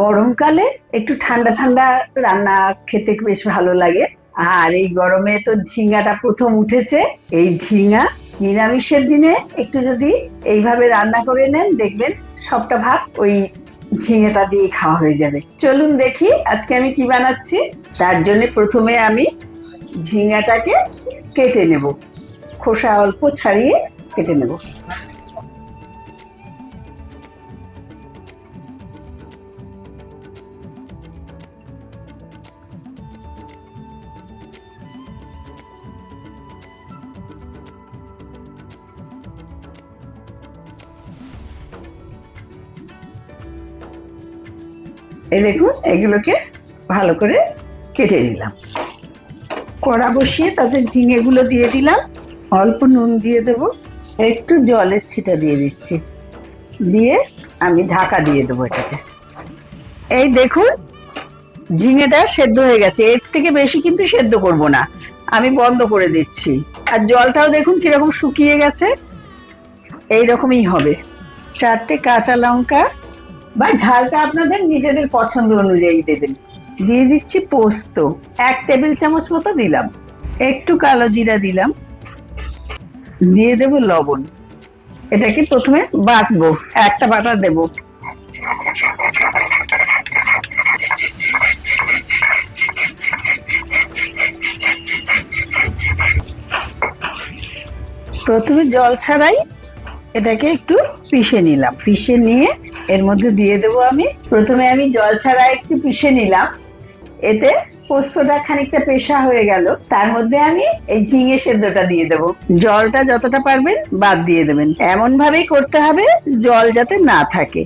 গরমকালে একটু ঠান্ডা ঠান্ডা রান্না খেতে বেশ ভালো লাগে। আর এই গরমে তো ঝিঙ্গাটা প্রথম উঠেছে। এই ঝিঙ্গা নিরামিষের দিনে একটু যদি এইভাবে রান্না করে নেন, দেখবেন সবটা ভাত ওই ঝিঙেটা দিয়ে খাওয়া হয়ে যাবে। চলুন দেখি আজকে আমি কি বানাচ্ছি। তার জন্য প্রথমে আমি ঝিঙ্গাটাকে কেটে নেব। খোসা অল্প ছাড়িয়ে কেটে নেব। এই দেখুন, এগুলোকে ভালো করে কেটে নিলাম। কড়া বসিয়ে তাতে ঝিঙেগুলো দিয়ে দিলাম। অল্প নুন দিয়ে দেব। একটু জলের ছিটা দিয়ে দিচ্ছি। দিয়ে আমি ঢাকা দিয়ে দেবো এটাকে। এই দেখুন, ঝিঙেটা সেদ্ধ হয়ে গেছে। এর থেকে বেশি কিন্তু সেদ্ধ করব না। আমি বন্ধ করে দিচ্ছি। আর জলটাও দেখুন কীরকম শুকিয়ে গেছে। এই রকমই হবে। চারটে কাঁচা লঙ্কা বা ঝালটা আপনাদের নিজেদের পছন্দ অনুযায়ী দেবেন। দিয়ে দিচ্ছি পোস্ত। এক টেবিল চামচ মতো দিলাম। একটু কালো জিরা দিলাম। দিয়ে দেব লবণ। এটাকে প্রথমে বাটবো। একটা বাটা দেব। প্রথমে জল ছাড়াই এটাকে একটু পিষে নিলাম। পিষে নিয়ে এর মধ্যে দিয়ে দেবো আমি। প্রথমে আমি জল ছাড়া একটু পিষে নিলাম। এতে পোস্তটা খানিকটা পেশা হয়ে গেল। তার মধ্যে আমি এই ঝিঙে সেদ্ধটা দিয়ে দেব। জলটা যতটা পারবেন বাদ দিয়ে দেবেন। এমন ভাবেই করতে হবে, জল যাতে না থাকে।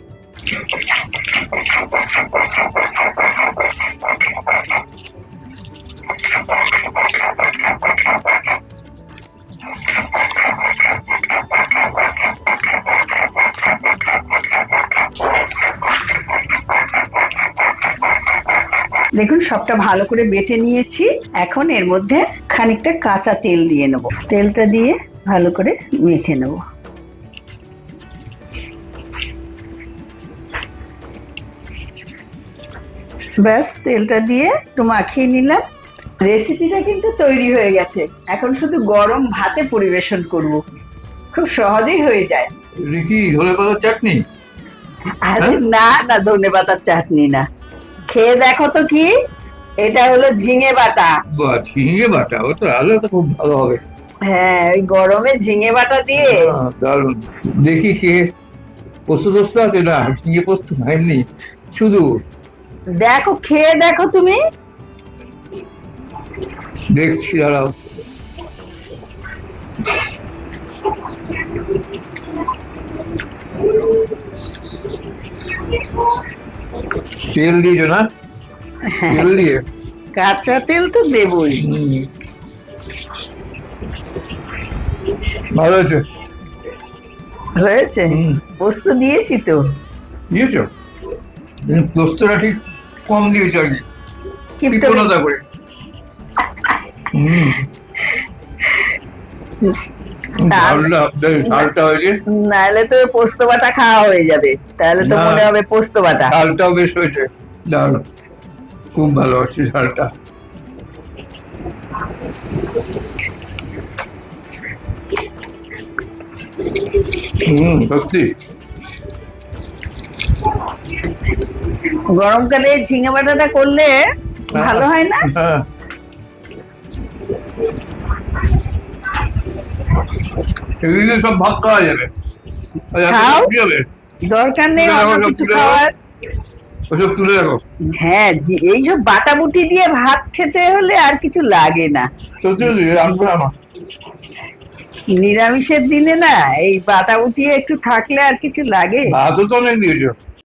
দেখুন সবটা ভালো করে বেটে নিয়েছি। এখন এর মধ্যে খানিকটা কাঁচা তেল দিয়ে নেব। তেলটা দিয়ে ভালো করে মেখে নেব। ব্যাস তেলটা দিয়ে একটু মাখিয়ে নিলাম। রেসিপিটা কিন্তু তৈরি হয়ে গেছে। এখন শুধু গরম ভাতে পরিবেশন করব। খুব সহজেই হয়ে যায়। এটা কি ধনে পাতার চাটনি? আরে না না ধনে পাতার চাটনি না। খেয়ে দেখো তো কি? এটা হলো ঝিঙে বাটা। বা ঝিঙে বাটা ও তো আলো তো খুব ভালো হবে। হ্যাঁ ওই গরমে ঝিঙে বাটা দিয়ে। আহ, দারুণ। দেখি কে পোস্ত টোস্ত আছে? না ঝিঙে পোস্ত না এমনি শুধু। দেখো খেয়ে দেখো তুমি। দেখছি দাঁড়াও। তেল দিয়েছ না? তেল দিয়ে? কাঁচা তেল তো দেবই। ভালো আছে হয়েছে? পোস্ত দিয়েছি তো। দিয়েছ? পোস্তটা ঠিক কম দিয়েছ আর কি। করে। নাহলে তো পোস্ত বাটা খাওয়া হয়ে যাবে। তাহলে তো মনে হবে পোস্ত বাটা। ঝালটাও বেশ হয়েছে। দারুণ খুব ভালো হচ্ছে ঝালটা। হুম সত্যি? গরমকালে ঝিঙে বাটাটা করলে ভালো হয় না? হ্যাঁ সব খাওয়া যাবে। খাও। দরকার নেই অন্য কিছু খাওয়ার। ওসব তুলে রাখো। হ্যাঁ জি- এইসব বাটাবুটি দিয়ে ভাত খেতে হলে আর কিছু লাগে না। নিরামিষের দিনে না এই বাটাবুটি একটু থাকলে আর কিছু লাগে। ভাতও তো অনেক দিয়েছ।